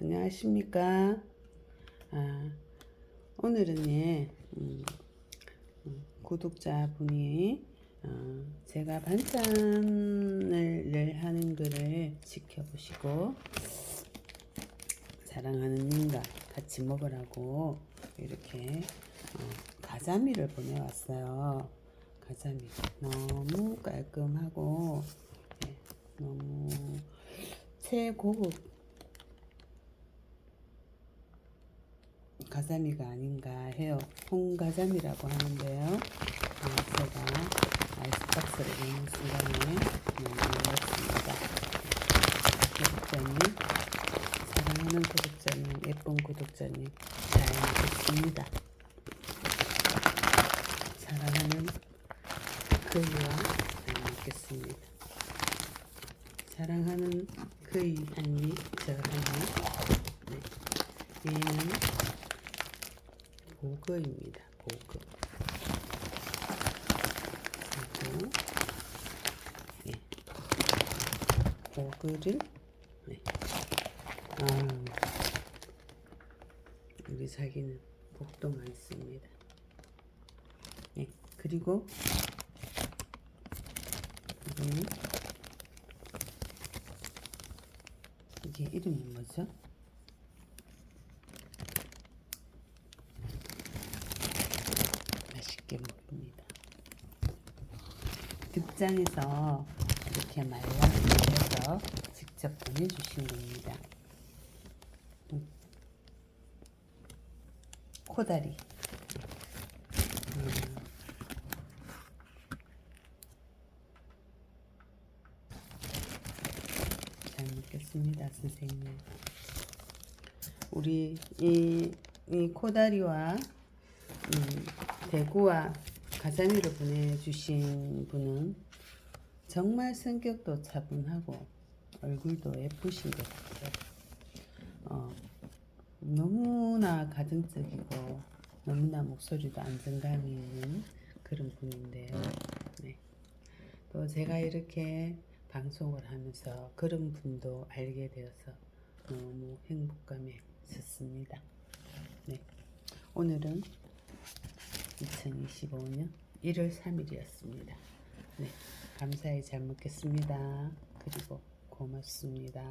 안녕하십니까. 아, 오늘은 예, 음, 음, 구독자분이 어, 제가 반찬을 늘 하는 거를 지켜보시고 사랑하는 님과 같이 먹으라고 이렇게 어, 가자미를 보내왔어요. 가자미 너무 깔끔하고 예, 너무 최고급 가자미가 아닌가 해요. 홍가자미라고 하는데요. 어, 제가 아이스박스를 여는 순간에 놀랐습니다. 구독자님, 사랑하는 구독자님, 예쁜 구독자님, 잘 먹겠습니다. 사랑하는 그이와 잘 먹겠습니다. 사랑하는 그이 한입, 저 한입. 네. 얘는 보그입니다. 보그. 그리고 예. 보그를 네. 아, 우리 자기는 복도 많습니다. 네. 그리고 이거는 이게 이름이 뭐죠? 맛있게 먹습니다. 극장에서 이렇게 말라서 직접 보내주신 겁니다. 음. 코다리. 음. 잘 먹겠습니다, 선생님. 우리 이, 이 코다리와 음, 대구와 가자미를 보내주신 분은 정말 성격도 차분하고 얼굴도 예쁘신 것 같아요. 어, 너무나 가정적이고 너무나 목소리도 안정감이 있는 그런 분인데요. 네. 또 제가 이렇게 방송을 하면서 그런 분도 알게 되어서 너무 행복감에 졌습니다. 네. 오늘은 2025년 1월 3일이었습니다. 네, 감사히 잘 먹겠습니다. 그리고 고맙습니다.